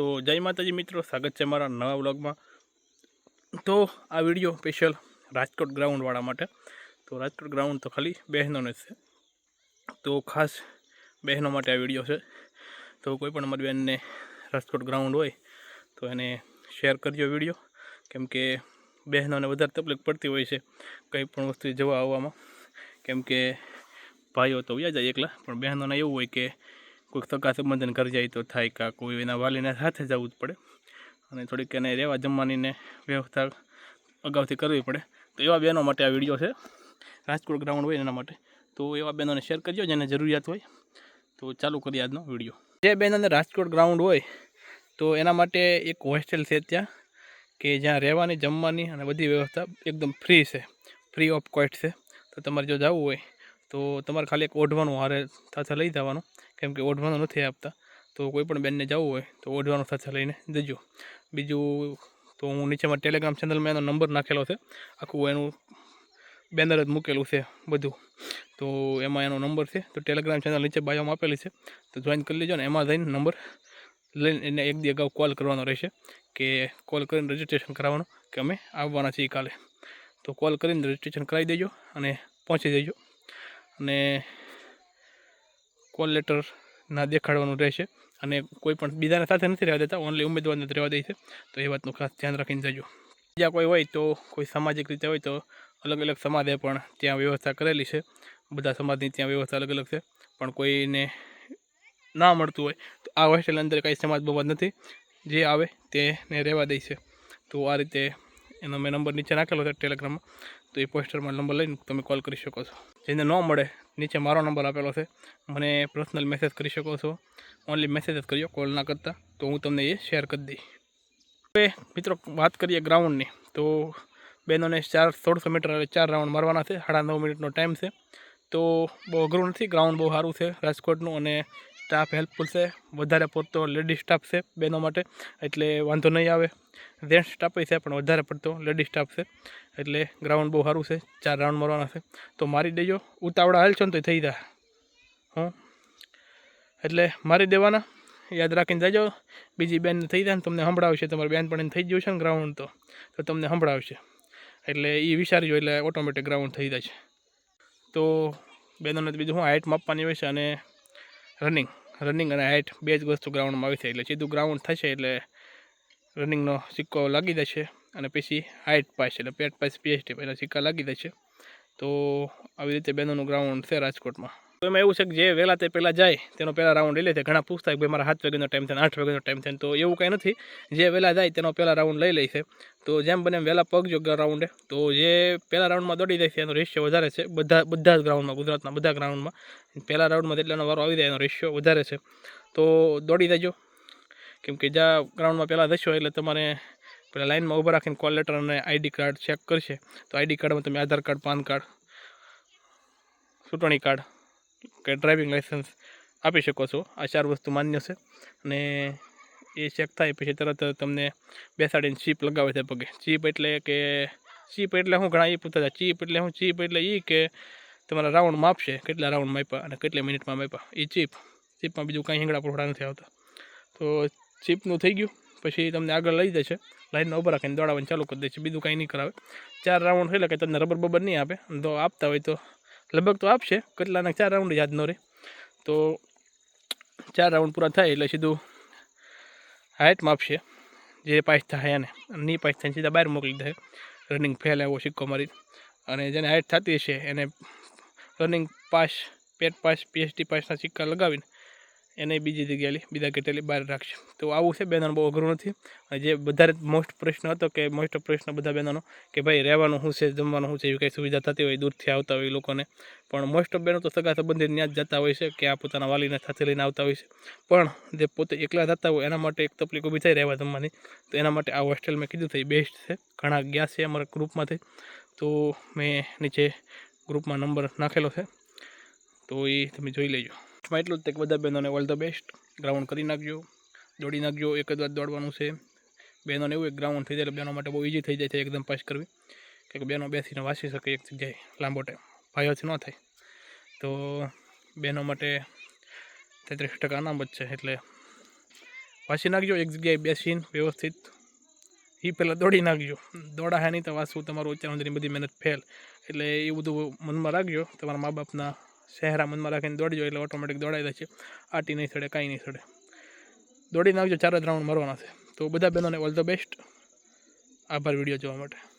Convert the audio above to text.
તો જય માતાજી મિત્રો, સ્વાગત છે મારા નવા વ્લોગમાં. તો આ વીડિયો સ્પેશિયલ રાજકોટ ગ્રાઉન્ડવાળા માટે. તો રાજકોટ ગ્રાઉન્ડ તો ખાલી બહેનોને છે. તો ખાસ બહેનો માટે આ વીડિયો છે. તો કોઈ પણ અમારી બહેનને રાજકોટ ગ્રાઉન્ડ હોય, તો એને શેર કરજો વીડિયો. કેમ કે બહેનોને વધારે તકલીફ પડતી હોય છે કંઈ પણ વસ્તુ જવા આવવામાં. કેમ કે ભાઈઓ તો વ્યા જાય એકલા, પણ બહેનોને એવું હોય કે કોઈક સગા સંબંધન ઘર જાય તો થાય કાં કોઈ એના વાલીને સાથે જવું જ પડે. અને થોડીક એને રહેવા જમવાનીને વ્યવસ્થા અગાઉથી કરવી પડે. તો એવા બહેનો માટે આ વીડિયો છે. રાજકોટ ગ્રાઉન્ડ હોય એના માટે. તો એવા બહેનોને શેર કરજો જેને જરૂરિયાત હોય. તો ચાલુ કરીએ આજનો વીડિયો. જે બહેનોને રાજકોટ ગ્રાઉન્ડ હોય, તો એના માટે એક હોસ્ટેલ છે ત્યાં, કે જ્યાં રહેવાની, જમવાની અને બધી વ્યવસ્થા એકદમ ફ્રી છે. ફ્રી ઓફ કોસ્ટ છે. તો તમારે જો જવું હોય તો તમારે ખાલી એક ઓઢવાનું હારે સાથે લઈ જવાનું, કેમ કે ઓઢવાનું નથી આપતા. તો કોઈ પણ બેનને જવું હોય તો ઓઢવાનું સાથે લઈને જજો. બીજું તો હું નીચેમાં ટેલિગ્રામ ચેનલમાં એનો નંબર નાખેલો છે. આખું એનું બેનર જ મૂકેલું છે બધું. તો એમાં એનો નંબર છે. તો ટેલિગ્રામ ચેનલ નીચે બાયોમાં આપેલી છે. તો જોઈન કરી લેજો ને, એમાં જઈને નંબર લઈને એને એક દી અગાઉ કોલ કરવાનો રહેશે કે કોલ કરીને રજિસ્ટ્રેશન કરાવવાનું, કે અમે આવવાના છીએ કાલે. તો કોલ કરીને રજિસ્ટ્રેશન કરાવી દેજો અને પહોંચી જજો. અને કોલ લેટર ના દેખાડવાનું રહેશે. અને કોઈ પણ બીજાને સાથે નથી રહેવા દેતા ઓનલી ઉમેદવારને જ રહેવા દે છે. તો એ વાતનું ખાસ ધ્યાન રાખીને જજો. બીજા કોઈ હોય તો, કોઈ સામાજિક રીતે હોય તો અલગ અલગ સમાજે પણ ત્યાં વ્યવસ્થા કરેલી છે. બધા સમાજની ત્યાં વ્યવસ્થા અલગ અલગ છે. પણ કોઈને ના મળતું હોય તો આ હોસ્ટેલ અંદર કાંઈ સમાજ બહુ નથી. જે આવે તેને રહેવા દે છે. તો આ રીતે એનો મેં નંબર નીચે નાખેલો છે ટેલિગ્રામમાં તો એ પોસ્ટરમાં નંબર લઈને તમે કોલ કરી શકો છો. જેને ન મળે, નીચે મારો નંબર આપેલો છે. મને પર્સનલ મેસેજ કરી શકો છો. ઓનલી મેસેજ જ કર્યો કોલ ના કરતા. તો હું તમને એ શેર કરી દઈશ. હવે મિત્રો, વાત કરીએ ગ્રાઉન્ડની તો બહેનોને ચાર, સોળસો મીટર ચાર રાઉન્ડ મારવાના છે. સાડા નવ મિનિટનો ટાઈમ છે. તો બહુ અઘરું નથી. ગ્રાઉન્ડ બહુ સારું છે. રાજકોટનું અને સ્ટાફ હેલ્પફુલ છે. વધારે પડતો લેડીઝ સ્ટાફ છે બહેનો માટે. એટલે વાંધો નહીં આવે. જેન્ટ્સ સ્ટાફ છે, પણ વધારે પડતો લેડીઝ સ્ટાફ છે. એટલે ગ્રાઉન્ડ બહુ સારું છે. ચાર રાઉન્ડ મારવાના છે. તો મારી દેજો. ઉતાવળા હાલશો ને તો થઈ જાય હં. એટલે મારી દેવાના. યાદ રાખીને જજો. બીજી બેન થઈ જાય ને તમને સંભળાવશે. તમારી બેન પણ થઈ ગયું છે ને ગ્રાઉન્ડ તો. તો તમને સંભળાવશે. એટલે એ વિચારજો, એટલે ઓટોમેટિક ગ્રાઉન્ડ થઈ જાય છે. તો બેનોને તો બીજું હું હાઇટ માપવાની હોય છે અને રનિંગ રનિંગ અને હાઇટ બે જ વસ્તુ ગ્રાઉન્ડમાં આવી છે. એટલે સીધું ગ્રાઉન્ડ થશે એટલે રનિંગનો સિક્કો લાગી જશે અને પછી હાઇટ પાસ એટલે પેટ પાસ પીએચડી પહેલાં સિક્કા લાગી જશે. તો આવી રીતે બેનોનું ગ્રાઉન્ડ છે રાજકોટમાં. તો એમાં એવું છે કે જે વહેલા તે પહેલાં જાય, તેનો પહેલાં રાઉન્ડ લઈ લે. છે ઘણા પૂછતા કે ભાઈ, મારા સાત વાગ્યાનો ટાઈમ થાય આઠ વાગ્યાનો ટાઈમ થાય તો એવું કાંઈ નથી. જે વહેલા જાય, તેનો પહેલાં રાઉન્ડ લઈ લે છે. તો જેમ બને એમ વહેલા પગ જો રાઉન્ડે તો જે પહેલા રાઉન્ડમાં દોડી જાય છે, એનો રેશિયો વધારે છે. બધા બધા જ ગ્રાઉન્ડમાં ગુજરાતના બધા ગ્રાઉન્ડમાં પહેલા રાઉન્ડમાં જેટલાનો વારો આવી જાય, એનો રેશિયો વધારે છે. તો દોડી જજો કેમ કે જ્યાં ગ્રાઉન્ડમાં પહેલાં જશો, એટલે તમારે પેલા લાઇનમાં ઊભા રાખીને કોલ લેટર અને આઈડી કાર્ડ ચેક કરશે. તો આઈડી કાર્ડમાં તમે આધાર કાર્ડ પાન કાર્ડ ચૂંટણી કાર્ડ કે ડ્રાઇવિંગ લાઇસન્સ આપી શકો છો. આ ચાર વસ્તુ માન્ય છે. અને એ ચેક થાય પછી તરત તમને બેસાડીને ચીપ લગાવે છે પગે. ચીપ એટલે કે ચીપ એટલે હું ઘણા એ પૂછતા હતા. ચીપ એટલે હું ચીપ એટલે એ કે તમારા રાઉન્ડ માપશે. કેટલા રાઉન્ડ માપ્યા અને કેટલી મિનિટમાં માપ્યા. એ ચીપ ચીપમાં બીજું કાંઈ હિંગડા પોખડા નથી આવતા. તો ચીપનું થઈ ગયું. પછી તમને આગળ લઈ જશે લાઈનમાં ઊભા રાખીને દોડાવવાનું ચાલુ કરી દેશે બીજું કાંઈ નહીં કરાવે. ચાર રાઉન્ડ એટલે કે તમને રબર બબર નહીં આપે. તો આપતા હોય તો લગભગ તો આપશે, કેટલાના ચાર રાઉન્ડ યાદ ન રહે તો ચાર રાઉન્ડ પૂરા થાય એટલે સીધું હાઇટમાં આપશે જે પાસ થાય એને. ની પાસ થઈને સીધા બહાર મોકલી દે. રનિંગ ફેલ એવો સિક્કો મારી અને જેને હાઇટ થતી હશે, એને રનિંગ પાસ પેટ પાસ પીએચડી પાસના સિક્કા લગાવીને એને બીજી જગ્યાએ બીજા કેટલી બહાર રાખશે. તો આવું છે બહેનોને બહુ અઘરું નથી. જે વધારે મોસ્ટ પ્રશ્ન હતો કે મોસ્ટ પ્રશ્ન બધા બહેનોનો કે ભાઈ રહેવાનું શું છે, જમવાનું શું છે, એવી કંઈ સુવિધા થતી હોય, દૂરથી આવતા હોય લોકોને. પણ મોસ્ટ ઓફ બહેનો તો સગા સંબંધિત ત્યાં જ જતા હોય છે, કે આ પોતાના વાલીને સાથે લઈને આવતા હોય છે. પણ જે પોતે એકલા જતા હોય, એના માટે એક તકલીફ ઊભી થાય રહેવા જમવાની. તો એના માટે આ હોસ્ટેલ મેં કીધું થઈ બેસ્ટ છે. ઘણા ગયા છે અમારા ગ્રુપમાંથી તો મેં નીચે ગ્રુપમાં નંબર નાખેલો છે. તો એ તમે જોઈ લેજો. માં એટલું જ તે બધા બહેનોને ઓલ ધ બેસ્ટ. ગ્રાઉન્ડ કરી નાખજો, દોડી નાખજો, એક જ વાર દોડવાનું છે. બહેનોને એવું એક ગ્રાઉન્ડ થઈ જાય એટલે બહેનો માટે બહુ ઇઝી થઈ જાય છે એકદમ પાસ કરવી. કે બહેનો બેસીને વાંચી શકે એક જગ્યાએ લાંબો ટાઈમ ભાઈઓથી ન થાય. તો બહેનો માટે તેત્રીસ ટકા અનામત છે, એટલે વાંચી નાખજો, એક જગ્યાએ બેસીને વ્યવસ્થિત. એ પહેલાં દોડી નાખજો. દોડા હે નહીં તો વાંચવું તમારું સુધીની બધી મહેનત ફેલ એટલે એ બધું મનમાં રાખજો. તમારા મા બાપના ચહેરા મનમાં રાખીને દોડજો એટલે ઓટોમેટિક દોડાઈ જશે આટી નહીં સડે, કાંઈ નહીં સડે. દોડી નાખજો ચાર જ રાઉન્ડ મારવાના છે. તો બધા બહેનોને ઓલ ધ બેસ્ટ આભાર વીડિયો જોવા માટે.